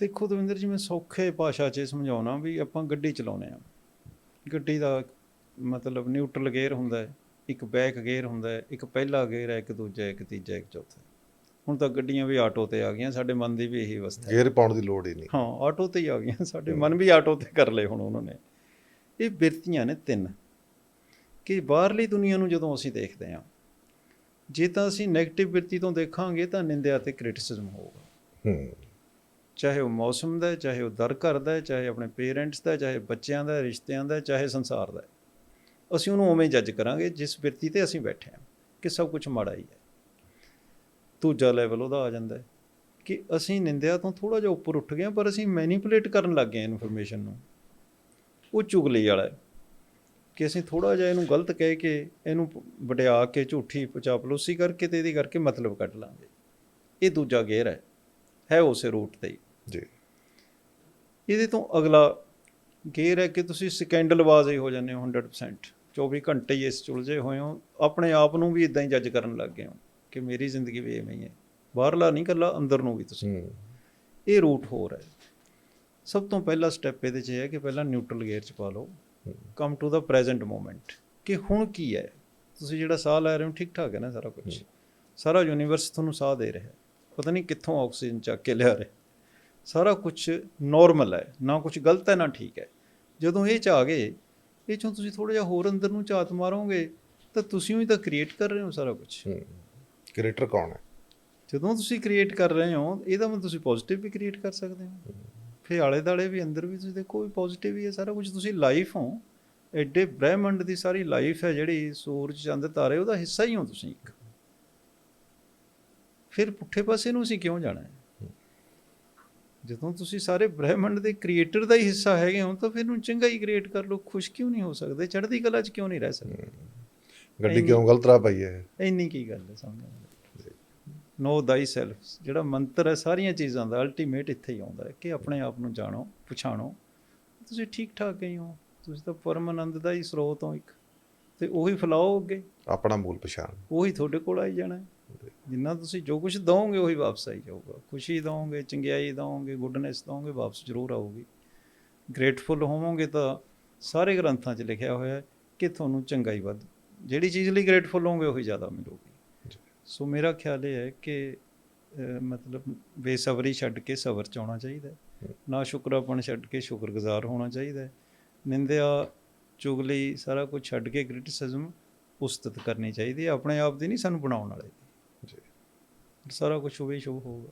ਦੇਖੋ ਦਵਿੰਦਰ ਜੀ ਮੈਂ ਸੌਖੇ ਭਾਸ਼ਾ 'ਚ ਸਮਝਾਉਣਾ ਵੀ ਆਪਾਂ ਗੱਡੀ ਚਲਾਉਨੇ ਆ ਗੱਡੀ ਦਾ ਮਤਲਬ ਨਿਊਟਰਲ ਗੇਅਰ ਹੁੰਦਾ ਹੈ ਇੱਕ ਬੈਕ ਗੇਅਰ ਹੁੰਦਾ ਹੈ ਇੱਕ ਪਹਿਲਾ ਗੇਅਰ ਹੈ ਇੱਕ ਦੂਜਾ ਇੱਕ ਤੀਜਾ ਇੱਕ ਚੌਥਾ। ਹੁਣ ਤਾਂ ਗੱਡੀਆਂ ਵੀ ਆਟੋ ਤੇ ਆ ਗਈਆਂ ਸਾਡੇ ਮਨ ਦੀ ਵੀ ਇਹੀ ਅਵਸਥਾ ਹੈ। ਗੇਅਰ ਪਾਉਣ ਦੀ ਲੋੜ ਹੀ ਨਹੀਂ। ਹਾਂ ਆਟੋ ਤੇ ਹੀ ਆ ਗਈਆਂ ਸਾਡੇ ਮਨ ਵੀ ਆਟੋ ਤੇ ਕਰ ਲਏ ਹੁਣ ਉਹਨਾਂ ਨੇ। ਇਹ ਬਿਰਤੀਆਂ ਨੇ ਤਿੰਨ। ਕਿ ਬਾਹਰਲੀ ਦੁਨੀਆ ਨੂੰ ਜਦੋਂ ਅਸੀਂ ਦੇਖਦੇ ਹਾਂ ਜੇ ਤਾਂ ਅਸੀਂ 네ਗੇਟਿਵ ਬਿਰਤੀ ਤੋਂ ਦੇਖਾਂਗੇ ਤਾਂ ਨਿੰਦਿਆ ਤੇ ਕ੍ਰਿਟਿਸਿਜ਼ਮ ਹੋਊਗਾ। ਹੂੰ। ਚਾਹੇ ਉਹ ਮੌਸਮ ਦਾ ਚਾਹੇ ਉਹ ਦਰ ਘਰ ਦਾ ਚਾਹੇ ਆਪਣੇ ਪੇਰੈਂਟਸ ਦਾ ਚਾਹੇ ਬੱਚਿਆਂ ਦਾ ਰਿਸ਼ਤਿਆਂ ਦਾ ਚਾਹੇ ਸੰਸਾਰ ਦਾ ਅਸੀਂ ਉਹਨੂੰ ਉਵੇਂ ਜੱਜ ਕਰਾਂਗੇ ਜਿਸ ਬਿਰਤੀ ਤੇ ਅਸੀਂ ਬੈਠੇ ਹਾਂ ਕਿ ਸਭ ਕੁਝ ਮਾੜਾ ਹੀ ਹੈ। ਦੂਜਾ ਲੈਵਲ ਉਹਦਾ ਆ ਜਾਂਦਾ ਹੈ ਕਿ ਅਸੀਂ ਨਿੰਦਿਆ ਤੋਂ ਥੋੜਾ ਜਿਹਾ ਉੱਪਰ ਉੱਠ ਗਏ ਹਾਂ, ਪਰ ਅਸੀਂ ਮੈਨੀਪੂਲੇਟ ਕਰਨ ਲੱਗ ਗਏ ਇਨਫੋਰਮੇਸ਼ਨ ਨੂੰ। ਉਹ ਚੁਗਲੀ ਵਾਲਾ ਹੈ ਕਿ ਅਸੀਂ ਥੋੜਾ ਜਿਹਾ ਇਹਨੂੰ ਗਲਤ ਕਹਿ ਕੇ ਇਹਨੂੰ ਵਡਿਆ ਕੇ ਝੂਠੀ ਪਚਾਪਲੋਸੀ ਕਰਕੇ ਤੇ ਇਹਦੀ ਕਰਕੇ ਮਤਲਬ ਕੱਢ ਲਾਂਗੇ। ਇਹ ਦੂਜਾ ਗੇਅਰ ਹੈ ਹੈ ਉਸੇ ਰੂਟ ਤੇ ਹੀ। ਜੀ। ਇਹਦੇ ਤੋਂ ਅਗਲਾ ਗੇਅਰ ਹੈ ਕਿ ਤੁਸੀਂ ਸਕੈਂਡਲਬਾਜ਼ ਹੀ ਹੋ ਜਾਂਦੇ ਹੋ 100% 24 ਘੰਟੇ ਹੀ ਇਸ ਚੁਲਝੇ ਹੋਏ ਹੋ। ਆਪਣੇ ਆਪ ਨੂੰ ਵੀ ਇਦਾਂ ਹੀ ਜੱਜ ਕਰਨ ਲੱਗ ਗਏ ਹੋ ਕਿ ਮੇਰੀ ਜ਼ਿੰਦਗੀ ਵੀ ਐਵੇਂ ਹੀ ਹੈ। ਬਾਹਰਲਾ ਨਹੀਂ ਕੱਲਾ ਅੰਦਰ ਨੂੰ ਵੀ ਤੁਸੀਂ। ਇਹ ਰੂਟ ਹੋਰ ਹੈ। ਸਭ ਤੋਂ ਪਹਿਲਾ ਸਟੈਪ ਇਹਦੇ 'ਚ ਇਹ ਹੈ ਕਿ ਪਹਿਲਾਂ ਨਿਊਟਰਲ ਗੇਅਰ 'ਚ ਪਾ ਲਓ। Come to the present moment ਕਿ ਹੁਣ ਕੀ ਹੈ? ਤੁਸੀਂ ਜਿਹੜਾ ਸਾਹ ਲੈ ਰਹੇ ਹੋ ਠੀਕ ਠਾਕ ਹੈ ਨਾ ਸਾਰਾ ਕੁਝ ਸਾਰਾ ਯੂਨੀਵਰਸ ਤੁਹਾਨੂੰ ਸਾਹ ਦੇ ਰਿਹਾ ਹੈ। ਪਤਾ ਨਹੀਂ ਕਿੱਥੋਂ ਆਕਸੀਜਨ ਚੱਕ ਕੇ ਲਿਆ ਰਿਹਾ ਸਾਰਾ ਕੁਝ ਨਾਰਮਲ ਹੈ ਨਾ ਕੁਝ ਗਲਤ ਹੈ ਨਾ ਠੀਕ ਹੈ। ਜਦੋਂ ਇਹ ਚ ਆ ਗਏ ਇਹ ਚੋਂ ਤੁਸੀਂ ਥੋੜਾ ਜਿਹਾ ਹੋਰ ਅੰਦਰ ਨੂੰ ਝਾਤ ਮਾਰੋਗੇ ਤਾਂ ਤੁਸੀਂ ਹੀ ਤਾਂ ਕ੍ਰੀਏਟ ਕਰ ਰਹੇ ਹੋ ਸਾਰਾ ਕੁਝ। ਕ੍ਰੀਏਟਰ ਕੌਣ ਹੈ? ਜਦੋਂ ਤੁਸੀਂ ਕ੍ਰੀਏਟ ਕਰ ਰਹੇ ਹੋ ਇਹਦਾ ਮਤਲਬ ਤੁਸੀਂ ਪੋਜ਼ਿਟਿਵ ਵੀ ਕ੍ਰੀਏਟ ਕਰ ਸਕਦੇ ਹੋ। ਫਿਰ ਆਲੇ ਦਾਲੇ ਵੀ ਅੰਦਰ ਵੀ ਤੁਸੀਂ ਦੇਖੋ ਵੀ ਪੋਜ਼ਿਟਿਵ ਹੀ ਹੈ ਸਾਰਾ ਕੁਝ। ਤੁਸੀਂ ਲਾਈਫ ਹੋ ਐਡੇ ਬ੍ਰਹਿਮੰਡ ਦੀ ਸਾਰੀ ਲਾਈਫ ਹੈ ਜਿਹੜੀ ਸੂਰਜ ਚੰਦ ਤਾਰੇ ਉਹਦਾ ਹਿੱਸਾ ਹੀ ਹੋ ਤੁਸੀਂ ਇੱਕ। ਫਿਰ ਪੁੱਠੇ ਪਾਸੇ ਨੂੰ ਅਸੀਂ ਕਿਉਂ ਜਾਣਾ ਹੈ? ਜਦੋਂ ਤੁਸੀਂ ਸਾਰੇ ਬ੍ਰਹਿਮੰਡ ਦੇ ਕ੍ਰੀਏਟਰ ਦਾ ਹੀ ਹਿੱਸਾ ਹੈਗੇ ਹੋ ਤਾਂ ਫਿਰ ਨੂੰ ਚੰਗਾ ਹੀ ਕ੍ਰੀਏਟ ਕਰ ਲਓ ਖੁਸ਼ ਕਿਉਂ ਨਹੀਂ ਹੋ ਸਕਦੇ? ਚੜ੍ਹਦੀ ਕਲਾ 'ਚ ਕਿਉਂ ਨਹੀਂ ਰਹਿ ਸਕਦੇ? ਗੱਡੀ ਕਿਉਂ ਗਲਤ ਰਾਹ ਪਈ ਹੈ? ਇੰਨੀ ਕੀ ਗੱਲ ਹੈ ਸਮਝ ਨੋ ਦਾਈ ਸੈਲਫ ਜਿਹੜਾ ਮੰਤਰ ਹੈ ਸਾਰੀਆਂ ਚੀਜ਼ਾਂ ਦਾ ਅਲਟੀਮੇਟ ਇੱਥੇ ਹੀ ਆਉਂਦਾ ਹੈ ਕਿ ਆਪਣੇ ਆਪ ਨੂੰ ਜਾਣੋ ਪਛਾਣੋ। ਤੁਸੀਂ ਠੀਕ ਠਾਕ ਹੀ? ਹੋ ਤੁਸੀਂ ਤਾਂ ਪਰਮ ਆਨੰਦ ਦਾ ਹੀ ਸਰੋਤ ਹੋ ਇੱਕ। ਤੇ ਉਹੀ ਫਲਾਓ ਅੱਗੇ। ਆਪਣਾ ਮੂਲ ਪਛਾਣ। ਉਹੀ ਤੁਹਾਡੇ ਕੋਲ ਆਈ ਜਾਣਾ ਹੈ। ਜਿੰਨਾ ਤੁਸੀਂ ਜੋ ਕੁਝ ਦਵੋਗੇ ਉਹੀ ਵਾਪਸ ਆਈ ਜਾਊਗਾ। ਖੁਸ਼ੀ ਦਵੋਗੇ ਚੰਗਿਆਈ ਦਵੋਗੇ ਗੁੱਡਨੈਸ ਦਵੋਗੇ ਵਾਪਸ ਜ਼ਰੂਰ ਆਊਗੀ। ਗ੍ਰੇਟਫੁਲ ਹੋਵੋਗੇ ਤਾਂ ਸਾਰੇ ਗ੍ਰੰਥਾਂ 'ਚ ਲਿਖਿਆ ਹੋਇਆ ਹੈ ਕਿ ਤੁਹਾਨੂੰ ਚੰਗਾਈ ਵੱਧ ਜਿਹੜੀ ਚੀਜ਼ ਲਈ ਗ੍ਰੇਟਫੁਲ ਹੋਵੋਗੇ ਉਹੀ ਜ਼ਿਆਦਾ ਮਿਲੂਗੀ। ਸੋ ਮੇਰਾ ਖਿਆਲ ਇਹ ਹੈ ਕਿ ਮਤਲਬ ਬੇਸਬਰੀ ਛੱਡ ਕੇ ਸਬਰ ਚ ਆਉਣਾ ਚਾਹੀਦਾ ਨਾ ਸ਼ੁਕਰਾਪਣ ਛੱਡ ਕੇ ਸ਼ੁਕਰਗੁਜ਼ਾਰ ਹੋਣਾ ਚਾਹੀਦਾ ਹੈ। ਨਿੰਦਿਆ ਚੁਗਲੀ ਸਾਰਾ ਕੁਝ ਛੱਡ ਕੇ ਕ੍ਰਿਟਿਸਿਜ਼ਮ ਉਸਤਤ ਕਰਨੀ ਚਾਹੀਦੀ ਹੈ। ਆਪਣੇ ਆਪ ਦੀ ਨਹੀਂ ਸਾਨੂੰ ਬਣਾਉਣ ਵਾਲੇ ਦੀ ਜੀ ਸਾਰਾ ਕੁਝ ਸ਼ੁਭ ਹੀ ਸ਼ੁਭ ਹੋਊਗਾ